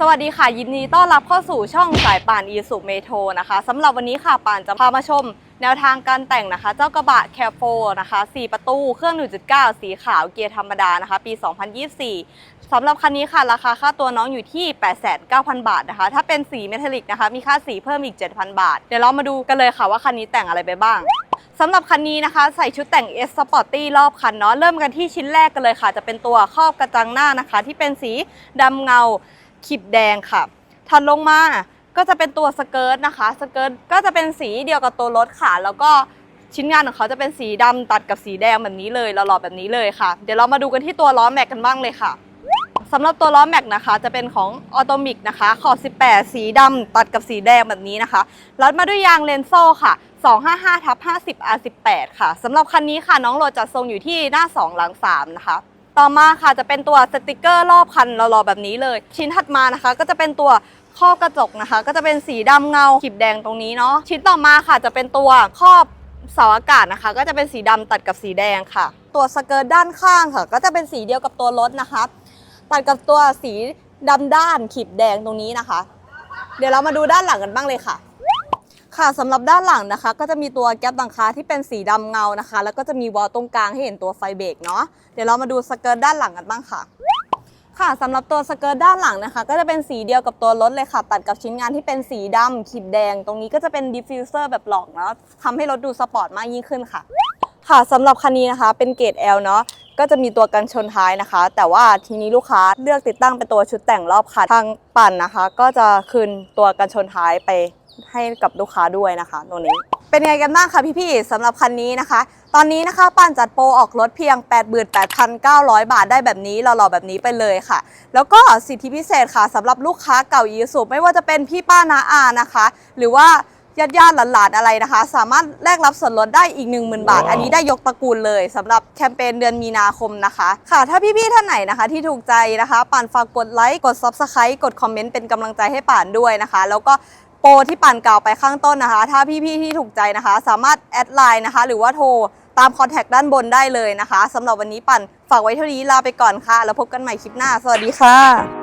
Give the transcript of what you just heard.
สวัสดีค่ะ ยินดีต้อนรับเข้าสู่ช่องสายป่านอีสุเมโทรนะคะสำหรับวันนี้ค่ะป่านจะพามาชม แนวทางการแต่งนะคะ เจ้ากระบะแคโฟนะคะ 4 ประตู เครื่อง 1.9 สีขาวเกียร์ธรรมดานะคะ ปี 2024สำหรับคันนี้ค่ะ ราคาค่าตัวน้องอยู่ที่ 8,900 บาทนะคะ ถ้าเป็นสีเมทัลลิกนะคะ มีค่าสีเพิ่มอีก 7,000 บาท เดี๋ยวเรามาดูกันเลยค่ะว่าคันนี้แต่งอะไรไปบ้างสำหรับคันนี้นะคะ ใส่ชุดแต่ง S Sporty รอบคันเนาะเริ่มกันที่ชิ้นแรกกันเลยค่ะ จะเป็นตัวครอบกระจังหน้านะคะ ที่เป็นสีดำเงา ขีบแดงค่ะ ถัดลงมาก็จะเป็นตัวสเกิร์ตนะคะ สเกิร์ตก็จะเป็นสีเดียวกับตัวรถค่ะ แล้วก็ชิ้นงานของเขาจะเป็นสีดำตัดกับสีแดงแบบนี้เลยหล่อๆแบบนี้เลยค่ะ เดี๋ยวเรามาดูกันที่ตัวล้อแม็กกันบ้างเลยค่ะสำหรับตัวล้อแม็กนะคะ จะเป็นของออโตมิกนะคะ ขอบ 18 สีดำตัดกับสีแดงแบบนี้นะคะรัดมาด้วยยางเลนโซ่ค่ะ 255ทับ50 R18 ค่ะสำหรับคันนี้ค่ะ น้องโหลดจัดทรงอยู่ที่หน้า 2 หลัง 3 นะคะ ต่อมาค่ะจะเป็นตัวสติกเกอร์รอบคันหล่อๆแบบนี้เลย ชิ้นถัดมานะคะ ก็จะเป็นตัวครอบกระจกนะคะ ก็จะเป็นสีดำเงาขีบแดงตรงนี้เนาะชิ้นต่อมาค่ะจะเป็นตัวครอบเสาอากาศนะคะ ก็จะเป็นสีดำตัดกับสีแดงค่ะ ตัวสเกิร์ตด้านข้างค่ะ ก็จะเป็นสีเดียวกับตัวรถนะคะ ตัดกับตัวสีดำด้านขีบแดงตรงนี้นะคะ เดี๋ยวเรามาดูด้านหลังกันบ้างเลยค่ะ ค่ะสำหรับด้านหลังนะคะ ก็จะมีตัวแก๊ปหลังคาที่เป็นสีดำเงานะคะ แล้วก็จะมีวอลตรงกลางให้เห็นตัวไฟเบรกเนาะเดี๋ยวเรามาดูสเกิร์ตด้านหลังกันบ้างค่ะ ค่ะสำหรับตัวสเกิร์ตด้านหลังนะคะ ก็จะเป็นสีเดียวกับตัวรถเลยค่ะ ตัดกับชิ้นงานที่เป็นสีดำขีดแดง ตรงนี้ก็จะเป็นดิฟฟิวเซอร์แบบหลอกเนาะทำให้รถดูสปอร์ตมากยิ่งขึ้นค่ะ ค่ะสำหรับคันนี้นะคะเป็นเกรด L เนาะก็จะมีตัวกันชนท้ายนะคะ แต่ว่าทีนี้ลูกค้าเลือกติดตั้งเป็นตัวชุดแต่งรอบคันทางปั่นนะคะ ก็จะคืนตัวกันชนท้ายไปให้กับลูกค้าด้วยนะคะตรงนี้ เป็นไงกันบ้างคะพี่ๆสำหรับคันนี้นะคะ ตอนนี้นะคะปั่นจัดโปรออกรถเพียง 88,900 บาทได้แบบนี้หล่อๆแบบนี้ไปเลยค่ะ แล้วก็สิทธิพิเศษค่ะสำหรับลูกค้าเก่ายีสุไม่ว่าจะเป็นพี่ป้านาอานะคะ หรือว่า ญาติญาติๆหลานๆอะไรนะคะ สามารถแลกรับส่วนลดได้อีก 10,000 บาท อันนี้ได้ยกตระกูลเลยสำหรับแคมเปญเดือนมีนาคมนะคะ ค่ะ ถ้าพี่ๆท่านไหนนะคะ ที่ถูกใจนะคะป่านฝากกดไลค์กด Subscribe กดคอมเมนต์เป็นกำลังใจให้ป่านด้วยนะคะ แล้วก็โปรที่ป่านกล่าวไปข้างต้นนะคะ ถ้าพี่ๆที่ถูกใจนะคะ สามารถแอดไลน์นะคะ หรือว่าโทรตามคอนแทคด้านบนได้เลยนะคะสำหรับวันนี้ป่านฝากไว้เท่านี้ลาไปก่อนค่ะ แล้วพบกันใหม่คลิปหน้า สวัสดีค่ะ